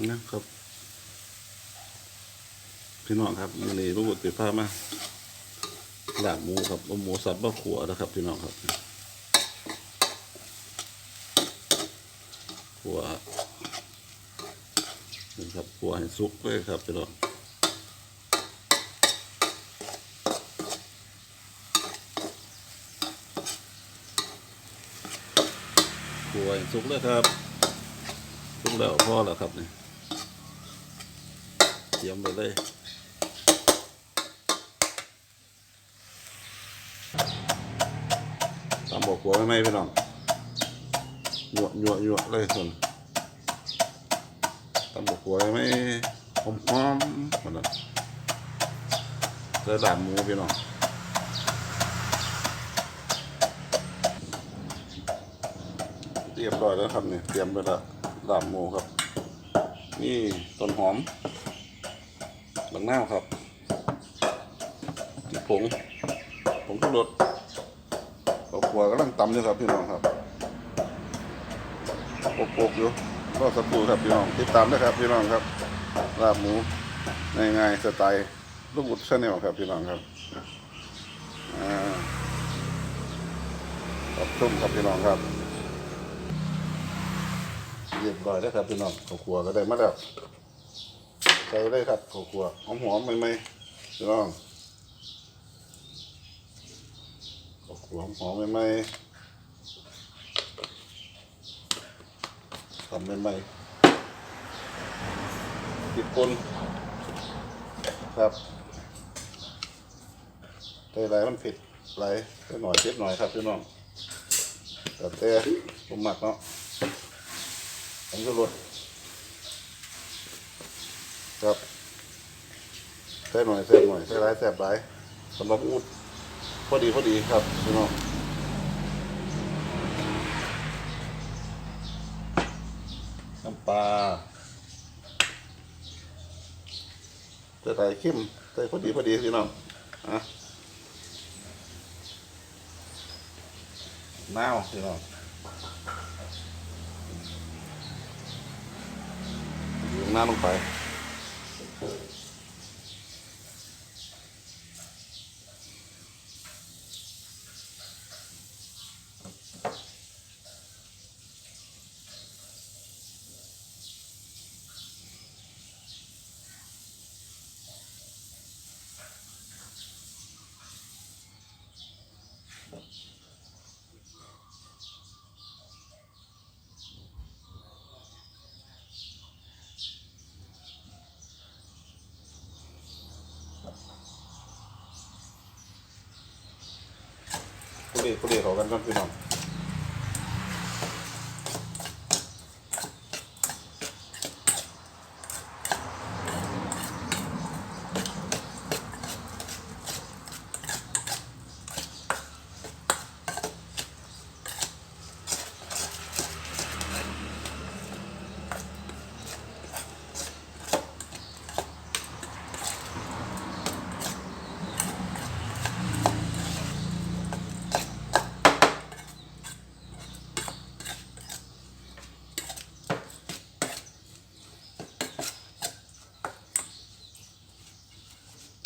นะครับพี่น้องครับมันนี่ลูกบุตรผ้ามาหลาบหมูครับเอหมูสับมะขัวนะครับพี่น้องครับขัวนี่ครับขัวให้สุกเลยครับพี่น้องขัวให้สุกเลยครับสุกแล้วพอแล้วครับเนี่เตรียมไปเลยตามบอกหัวไม่ไหมพี่น้องหยวหยวหยวเลยส่วนตามบอกหัวไม่ไหมหอมหอมๆมันนะเจอด่านหมูพี่น้องเตรียมร้อยแล้วครับเนี่ยเตรียมไปละด่านหมูครับ นี่ต้นหอม หลังหน้าครับผงผงทุรสครอบครัวกำลังตำอยู่ครับพี่น้องครับปกๆอยู่รอสักครู่ครับพี่น้องติดตามนะครับพี่น้องครับลาบหมูง่ายๆสไตล์ลูกบุตรชาแนลครับพี่น้องครับขอบคุณครับพี่น้องครับเรียบร้อยแล้วครับพี่น้องข้าวคั่วก็ได้มาแล้ว ส่เลยครับข้าวคั่วหอมๆใหม่ๆพี่น้องข้าวคั่วหอมๆใหม่ๆทำใหม่ๆติดปนครับแต่ไรมันผิดไรแต่หน่อยเผ็ดหน่อยครับพี่น้องแต่แต่ผมหมักเนาะผมจะลด ครับใส่หน่อยใส่หน่อยใส่ไรแสบไรสำหรับอูดพอดีพอดีครับพี่น้องน้ำปลาจะใส่เข้มใส่พอดีพอดีพี่น้องอะน้าวพี่น้องยิงน้ำลงไป Thank you. ผู้ดีผู้ดีเขากันก่อนพี่น้อง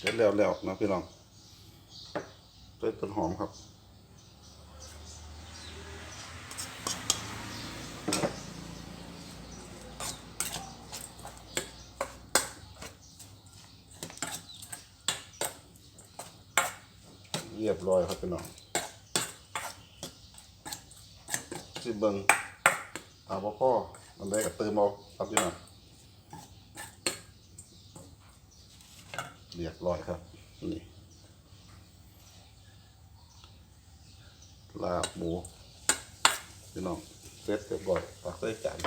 เสร็จ แล้วแล้วนะพี่น้องใส่ต้นหอมครับเรียบร้อยครับพี่น้องสิเบิงเอาพ่อพ่ออันใดก็เติมเอาครับพี่น้อง เรียบร้อยครับ นี่ ลาบหมูพี่น้องเสร็จเรียบร้อยตักใส่จานต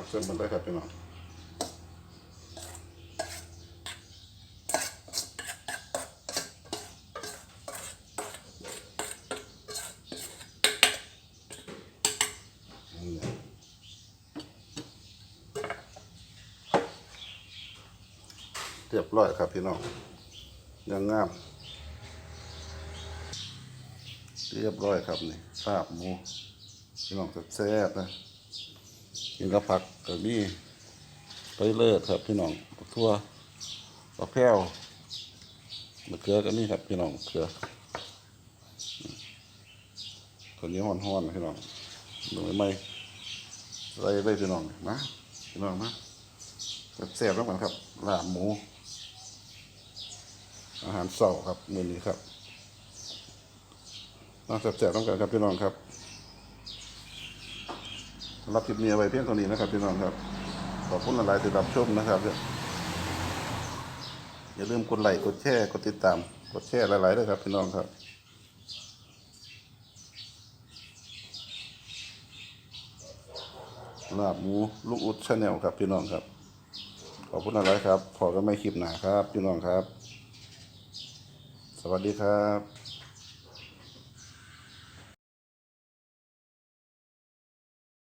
ักเส้นมันได้ครับพี่น้อง นี่ เรียบร้อยครับพี่น้องยังงาม เรียบร้อยครับนี่ลาบหมูพี่น้องแซ่บนะกินกับผักก็มีไปเลิศครับพี่น้องทั่วบักแพ้วมะเขือก็มีครับพี่น้องเขือคนนี้ห้อนๆนพี่น้องดูไหมใส่เลยพี่น้องนะพี่น้องนะแซ่บแล้วกันครับลาบหมู อาหารเสาครับมือนี้ครับมาแซ่บๆต้องกันครับพี่น้องครับสำหรับคลิปนี้เอาไว้เพียงเท่านี้นะครับพี่น้องครับขอบคุณหลายๆที่รับชมนะครับอย่าลืมกดไลค์กดแชร์กดติดตามกดแชร์หลายๆด้วยครับพี่น้องครับลาบหมูลูกอุดชาแนลครับพี่น้องครับขอบคุณหลายๆครับพอกันไม่คลิปหนาครับพี่น้องครับ สวัสดีครับ